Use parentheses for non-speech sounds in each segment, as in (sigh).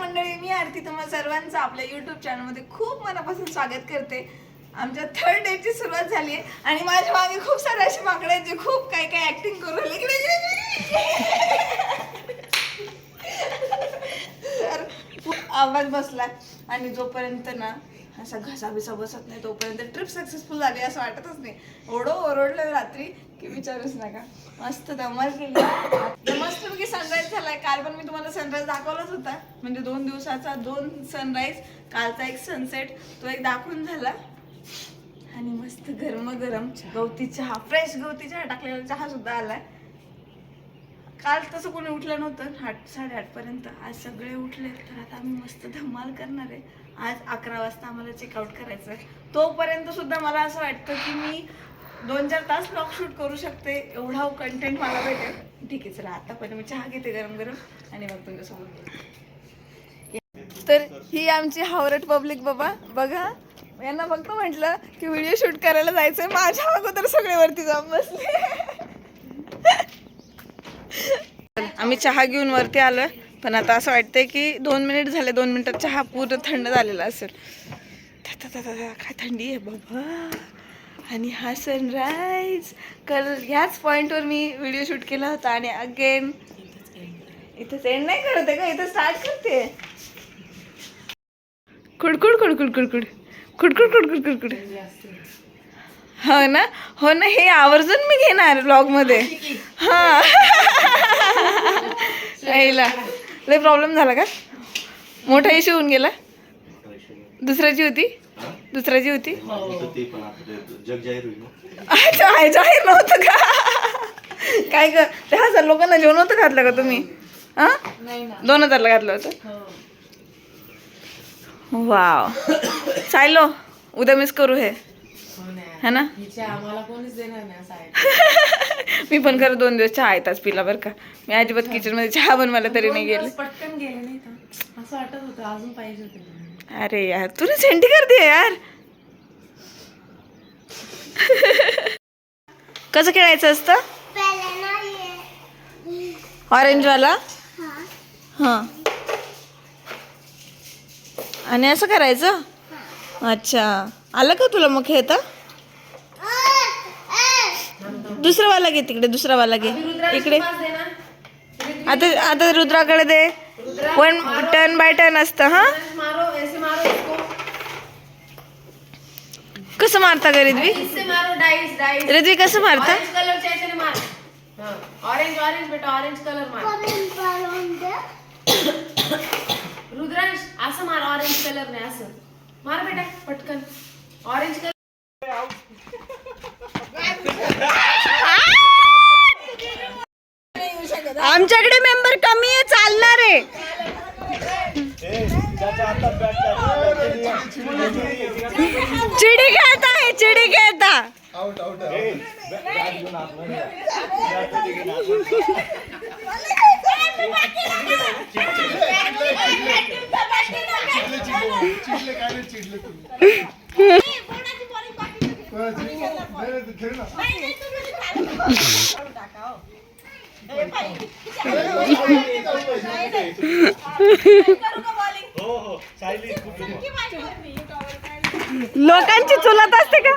मंडळी मी आरती तुम्हा सर्वांचं आपल्या युट्यूब चॅनलमध्ये खूप मनापासून स्वागत करते आमच्या थर्ड डेची सुरुवात झाली आहे आणि माझ्या मागे खूप सारे असे माकडे आहेत जे खूप काही काही ऍक्टिंग करू राहिले. तर खूप आवाज बसला आणि जोपर्यंत ना असा घसा बिसा बसत नाही तोपर्यंत ट्रिप सक्सेसफुल झाली असं वाटतच नाही. ओढो ओरडलं रात्री की विचारूच नका. मस्त धमाल केली. मस्त पैकी सनराईज झालाय. काल पण मी तुम्हाला सनराईज दाखवलाच होता. म्हणजे दोन दिवसाचा दोन सनराईज कालचा एक सनसेट तो एक दाखवून झाला. आणि मस्त गरम गरम गवती चहा फ्रेश गवती चहा टाकलेला चहा सुद्धा आलाय. काल तसं कोणी उठलं नव्हतं. आठ साडेआठ पर्यंत आज सगळे उठले तर आता आम्ही मस्त धमाल करणार आहे. आज अकरा वाजता आम्हाला चेकआउट करायचं आहे तोपर्यंत सुद्धा मला असं वाटतं की मी दोन चार तास ब्लॉग शूट करू शकते एवढा कंटेंट मला भेटेल. ठीक आहे चला आता पण मी चहा घेते गरम गरम आणि मग तुमच्यासोबत तर ही आमची हावरट पब्लिक बाबा. बघा यांना फक्त म्हटलं की व्हिडिओ शूट करायला जायचंय. माझ्या अगोदर सगळे वरती जाऊन बसले. आम्ही चहा घेऊन वरती आलोय. पण आता असं वाटतंय की दोन मिनिट झाले दोन मिनिटात चहा पूर्ण थंड झालेला असेल. काय थंडी आहे बाबा. आणि हा सनराईज कल ह्याच पॉईंटवर मी व्हिडिओ शूट केला होता आणि अगेन इथं एंड नाही करत आहे का इथं स्टार्ट करते. कुडकुड कुडकुड कुडकुड कुडकुड कुडकुड कुडकुड हो ना? हो ना हे आवर्जून मी घेणार ब्लॉगमध्ये. हा यायला (laughs) लय प्रॉब्लेम झाला का? मोठा इश्यू होऊन गेला. दुसऱ्याची होती? दुसऱ्याची होती? इथं ते पण आता ते जग जाहीर होईल ना. अच्छा आहे जाहीर नव्हतं का? काय कर ते हजार लोकांना जेवण नव्हतं घातलं का तुम्ही? हा? दोन हजारला घातलं होतं? वाव. चाललो उद्या मिस करू हे. है ना? आम्हाला कोणीच देणार नाही असं आहे. (laughs) मी पण खरं दोन दिवस चहा येताच पिला बरं का. मी अजिबात किचनमध्ये चहा बनवायला तरी नाही गेले. पटकन गेले नाही का असं वाटत होतं अजून पाहिजे होतं अरे यार तुला सेंटी करते यार. (laughs) कसं खेळायचं असतं? ऑरेंज वाला? हा. आणि असं करायचं? अच्छा. आलं का तुला मग खेळता दुसरा वाला घे तिकडे दुसरा वाला घे. इकडे. आता आता रुद्राकडे दे. वन टर्न बाय टर्न असतं हा? कसं मारता का रिद्वी? रिद्वी कसं मारता? ऑरेंज ऑरेंज बेटा ऑरेंज कलर मार. रुद्रांश असं मार ऑरेंज कलर ने असं. मार बेटा पटकन. ऑरेंज कलर चिडी खेळता आहे चिडी खेळता लोकांची चुलत असते का?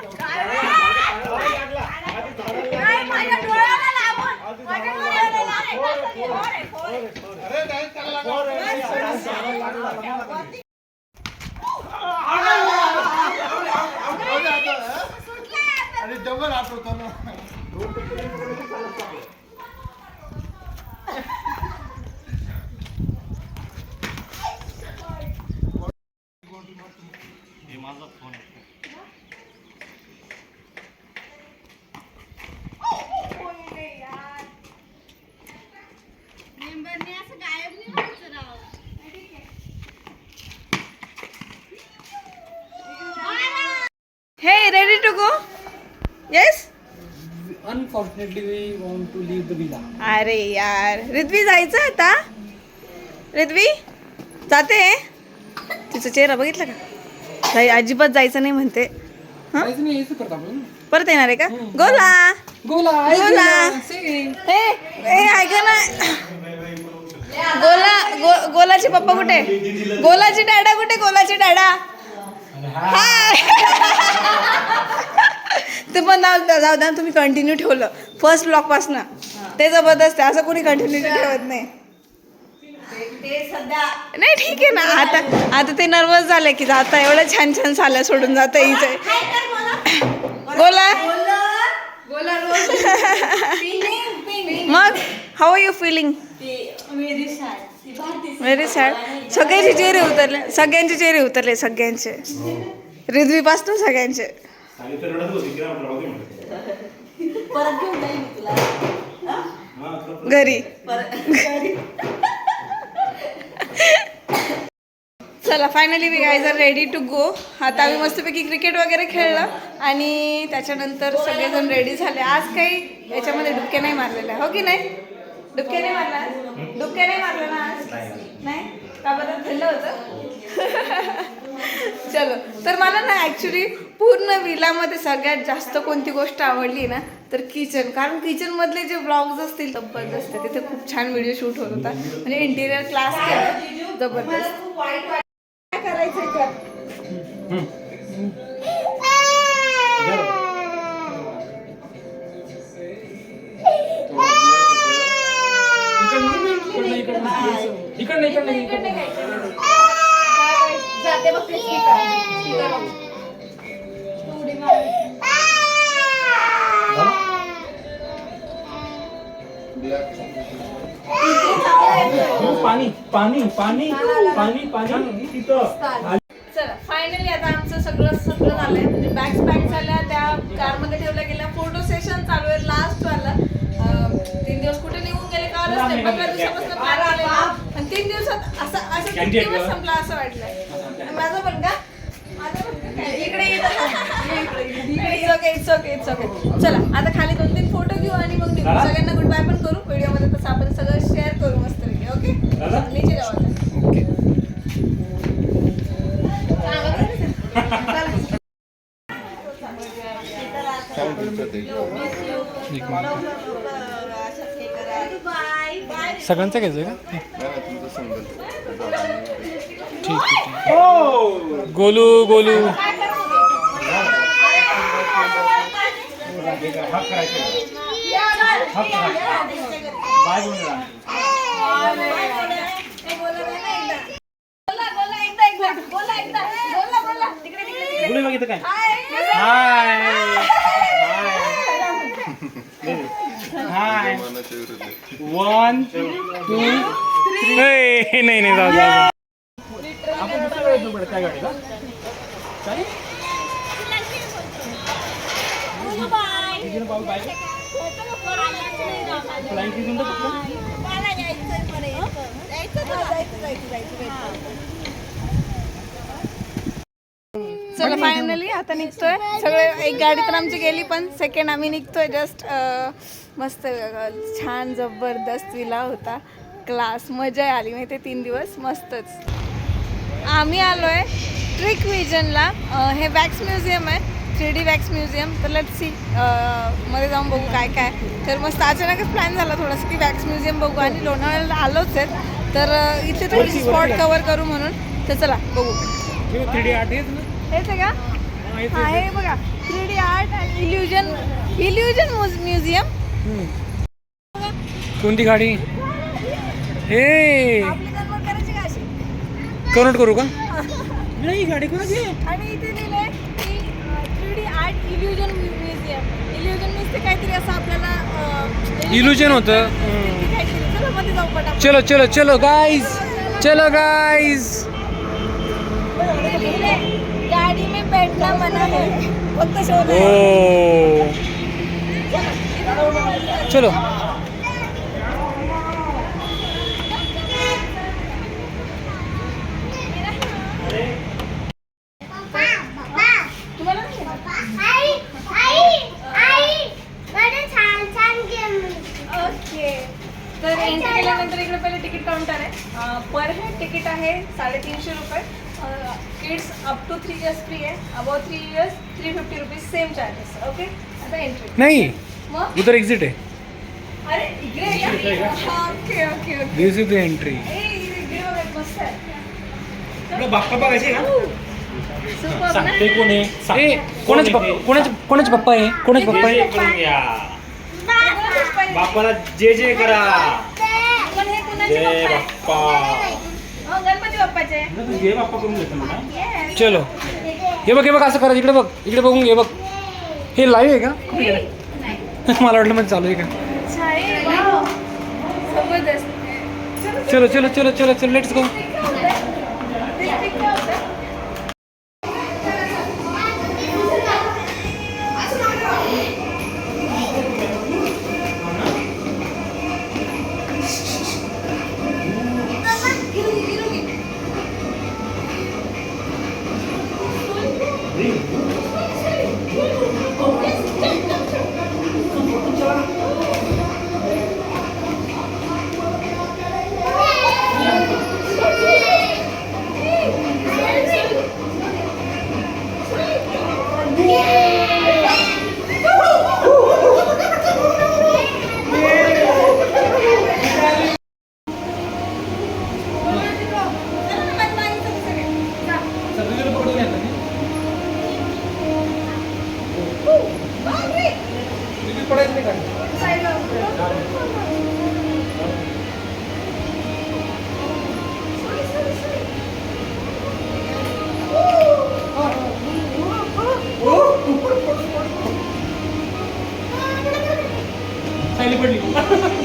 डबल आठवतो ना हे ready to go yes Unfortunately, we want to leave the villa. अरे यार. रिद्वी जायचं आता? रिद्वी जाते तिचा चेहरा बघितला का? ताई अजिबात जायचं नाही म्हणते. हा? काहीच नाही यायचं करत आपण. परत येणार आहे का? गोला. गोला गोला. sing. हे हे ऐका ना. गोला गो, गोलाचे पप्पा कुठे? गोलाची डाडा कुठे? गोलाची डाडा. हाय. (laughs) ते पण जाऊ द्या जाऊ द्या तुम्ही कंटिन्यू ठेवलं. फर्स्ट ब्लॉक पासनं. ते जबरदस्त आहे. असं कोणी कंटिन्यू ठेवत नाही. नाही ठीक आहे ना. आता आता ते नर्वस झाले की जाता एवढं छान छान साल्या सोडून जाता इथे. बोला. मग how are you feeling very sad सगळ्यांचे चेहरे उतरले. सगळ्यांचे चेहरे उतरले सगळ्यांचे. रिद्वी पासून सगळ्यांचे घरी. चला finally we guys are ready to go आता आम्ही मस्तपैकी क्रिकेट वगैरे खेळलं आणि त्याच्यानंतर सगळेजण रेडी झाले. आज काही याच्यामध्ये डुबके नाही मारलेले. हो की नाही? डुबके नाही मारला? डुबके नाही मारले ना आज? नाही. का बरं? थंड होतं? चलो. तर मला ना ॲक्च्युली पूर्ण विलामध्ये सगळ्यात जास्त कोणती गोष्ट आवडली ना तर किचन कारण किचनमधले जे ब्लॉग्स असतील जबरदस्त. तिथे खूप छान व्हिडिओ शूट होत होता. म्हणजे इंटिरियर क्लास केला जबरदस्त. काय करायचंय कर इकडनं इकडे इकडनं. जाते बघ ते speaker. पाणी पाणी पाणी पाणी पाणी. तिथं चला फायनली आता आमचं सगळं सगळं झालंय. म्हणजे बॅग्स पॅक झाल्या त्या कारमध्ये ठेवल्या गेल्या. फोटो सेशन चालू आहे लास्ट वाला. तीन दिवस कुठे निघून गेले कळलंच नाही पंधरा दिवसापासून प्लॅन आलेला. आणि तीन दिवसात असं असं दिवस. संपला असं वाटलंय. माझं पण का? इकडे it's okay it's okay it's okay चला आता खाली दोन तीन फोटो घेऊ आणि मग निघू? सगळ्यांना गुड बाय पण करू. व्हिडिओमध्ये तसं आपण सगळं शेअर करू मस्त ओके? नीचे जाऊ आता. सगळ्यांचं घ्यायचं का? ठीक आहे. गोलू गोलू काय hi hi one two three नाही नाही जाऊ जाऊ आपण दुसऱ्या वेळेस जाऊ बरं, त्या गाडीला चालेल किती चला फायनली आता निघतोय. सगळे एक गाडी तर आमची गेली पण सेकंड आम्ही निघतोय जस्ट मस्त छान जबरदस्त विला होता. क्लास मजा आली माहिती आहे, तीन दिवस मस्तच. आम्ही आलोय ट्रिक विजनला हे वॅक्स म्युझियम आहे. थ्री डी वॅक्स म्युझियम तर लेट सी मध्ये जाऊन बघू काय काय. तर मस्त अचानकच प्लॅन झाला थोडंसं की वॅक्स म्युझियम बघू. आणि लोणावळ्याला आलोच आहेत तर इथे थोडीशी स्पॉट कवर करू म्हणून. तर चला बघू. थ्री डी आर्ट हेच आहे का? हा, हा आहे. बघा. Three D art and illusion illusion museum कोणती गाडी? हे! कन्वर्ट करू का? नाही गाडी कोणाची? आणि इथे लिहिलंय की three D art illusion museum illusion means ते काहीतरी असं आपल्याला Illusion होतं. चला मध्ये जाऊ पटापट. चलो चलो चलो गाइस चलो गाइस लिहिलंय, गाडी में बैठना मना है फक्त शोध. ओ चलो तुम्हाला नाही येत? आई आई आई कडे छान छान गेम ओके तर एंट्री केल्यानंतर इकडे पहिले तिकीट काउंटर आहे पर हेड तिकीट आहे साडेतीनशे रुपये kids up to three years free आहे above three years three fifty rupees same charges okay आता एंट्री नहीं. मग? उधर है अरे इकडे आहे का? हा, okay okay okay. This is the entry ए, इकडे बघा, मस्त आहे. बाप्पा बघायचे का? Superb ना? ते कोण? आहे ए कोणाचे पप्पा कोणाचे कोणाचे पप्पा आहे? कोणाचे पप्पा आहे? करून या कोणाचे पप्पा आहे? बाप्पाला जे जे करा. पण हे? कुणाचे जय पप्पा आहे? बाप्पा. हो, गणपती बाप्पाचे. जे बाप्पा करून घेतो मला. Yes. चलो. हे बघ हे बघ असं करा. इकडे बघ. इकडे बघून घे बघ. हे लाईव्ह आहे का? (laughs) मला वाटलं म्हणजे चालू आहे का? चलो, चलो चलो चलो चलो लेट्स गो चला चालेल, (laughs)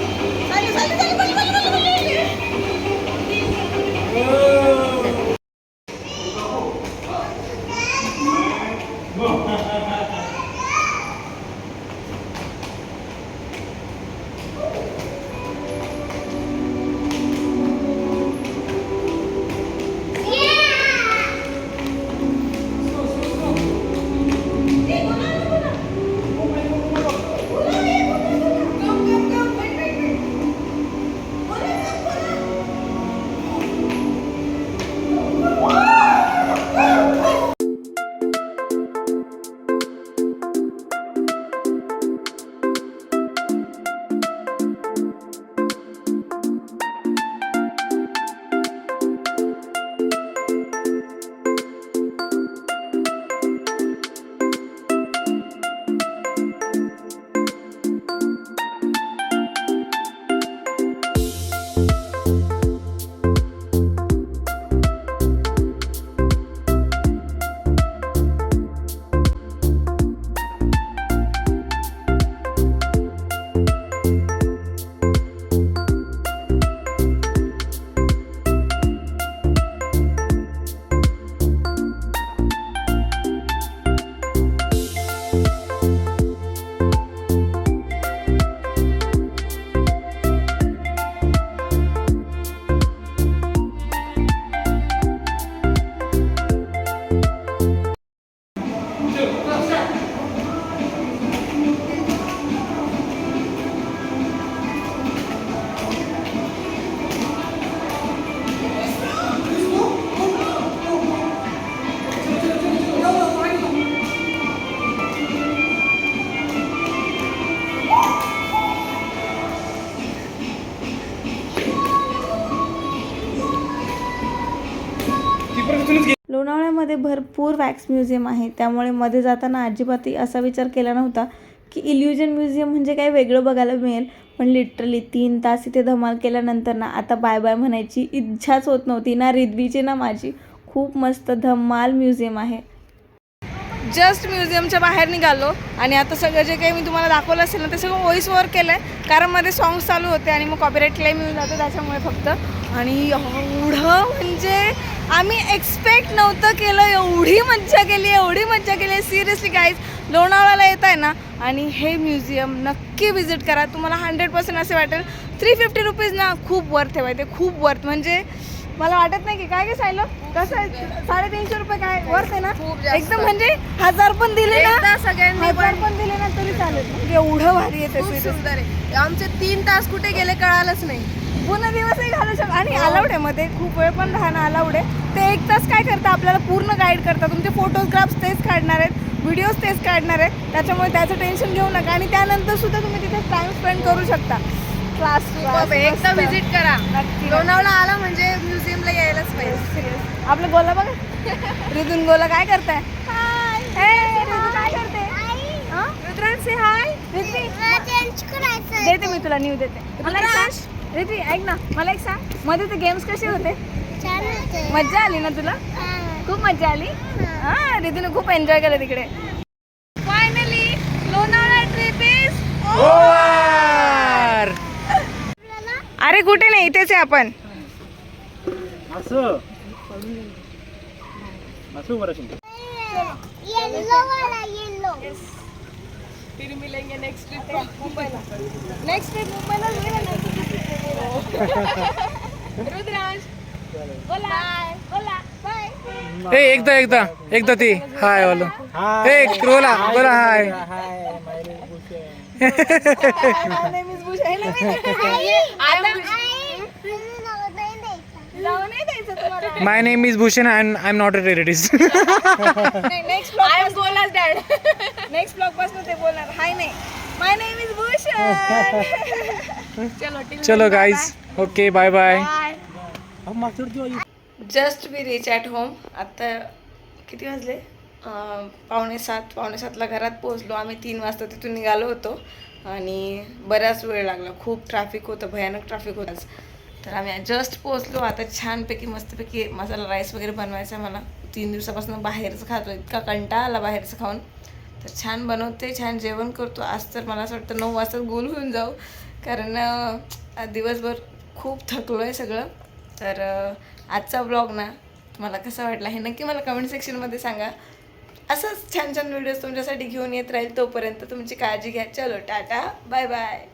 लोणावळ्यामध्ये भरपूर वॅक्स म्युझियम आहे. त्यामुळे मध्ये जाताना अजिबातही असा विचार केला नव्हता की इल्युजन म्युझियम म्हणजे काही वेगळं बघायला मिळेल. पण लिटरली तीन तास इथे धमाल केल्यानंतर ना आता बाय बाय म्हणायची इच्छाच होत नव्हती. ना रिद्वीची ना माझी. खूप मस्त धमाल म्युझियम आहे. जस्ट म्युझियमच्या बाहेर निघालो आणि आता सगळं जे काही मी तुम्हाला दाखवलं असेल ना ते सगळं व्हॉइस ओव्हर केलं आहे कारण मध्ये सॉंग्स चालू होते आणि मग कॉपीराईट क्लेम येऊन जातो त्याच्यामुळे फक्त. आणि एवढं म्हणजे आम्ही एक्सपेक्ट नव्हतं केलं एवढी मज्जा केली एवढी मज्जा केली. सिरियसली गाईज लोणावळ्याला येत आहे ना आणि हे म्युझियम नक्की विजिट करा. तुम्हाला हंड्रेड पर्सेंट असे वाटेल. थ्री फिफ्टी रुपीज ना खूप वर्थ आहे ते खूप वर्थ म्हणजे मला वाटत नाही की काय काय सायलं? कसं आहे? साडेतीनशे रुपये काय? वर्थ आहे ना? एकदम म्हणजे हजार पण दिले ना? सगळ्यांनी हजार पण दिले ना तरी चालेल. एवढं भारी येते. सुंदर आहे. आमचे तीन तास कुठे गेले कळालंच नाही. पूर्ण दिवसही घालू शकतो. आणि अलाउड आहे मध्ये खूप वेळ पण राहणं अलाउड आहे. ते एक तास काय करतं आपल्याला पूर्ण गाईड करतात तुमचे फोटोग्राफ्स तेच काढणार आहेत व्हिडिओज तेच काढणार आहे त्याच्यामुळे त्याचं टेन्शन घेऊ नका. आणि त्यानंतर सुद्धा तुम्ही तिथे टाइम स्पेंड करू शकता. क्लास एकदा विजिट करा. लोणावळा आला म्हणजे म्युझियमला यायलाच पाहिजे. आपलं गोला बघा. रिदून गोला काय करताय? काय करते? हा? रुद्रांशी हाय देते मी तुला न्यू देते. मला रिद्वी ऐक ना मला एक सांग. मध्ये ते गेम्स कसे होते? छान होते. मज्जा आली ना तुला? खूप मज्जा आली? हा. रिदूने खूप एन्जॉय केलं तिकडे. फायनली लोणावळा ट्रिप इज अरे कुठे नाही इथेच आहे आपण. असं असं बरं शिंदे. येल्लो वाला येल्लो फिर मिलेंगे नेक्स्ट ट्रिप मुंबईला. नेक्स्ट ट्रिप मुंबईला रुद्रांश. बोला. बोला. बाय. ए एकदा एकदा. एकदा ते. हाय वाला. ए बोला बोला हाय. जाऊ नाही द्यायचं तुम्हाला. My name is Bhushan and I am not a terrorist next blog I am Golas dad next ब्लॉगपासून ते बोलणार. हाय नाही. माय नेम इज भूषण चलो चलो guys okay bye bye just be reach at home आत्ता किती वाजले? अं, पावणे सात पावणे सातला घरात पोहोचलो. आम्ही तीन वाजता तिथून निघालो होतो. आणि बराच वेळ लागला. खूप ट्रॅफिक होतं भयानक ट्रॅफिक होतं. तर आम्ही जस्ट पोहोचलो. आता छानपैकी मस्तपैकी मसाला राईस वगैरे बनवायचा आहे मला. तीन दिवसापासून बाहेरचं खातो इतका कंटाळा आला बाहेरचं खाऊन. तर छान बनवते छान जेवण करतो. आज तर मला असं वाटतं नऊ वाजता गोल होऊन जाऊ. कारण दिवसभर खूप थकलो आहे सगळं. तर आजचा ब्लॉग ना तुम्हाला कसा वाटला हे नक्की मला कमेंट सेक्शनमध्ये सांगा. असंच छान छान व्हिडिओज तुमच्यासाठी घेऊन येत राहील तोपर्यंत तुमची काळजी घ्या. चलो टाटा. Bye bye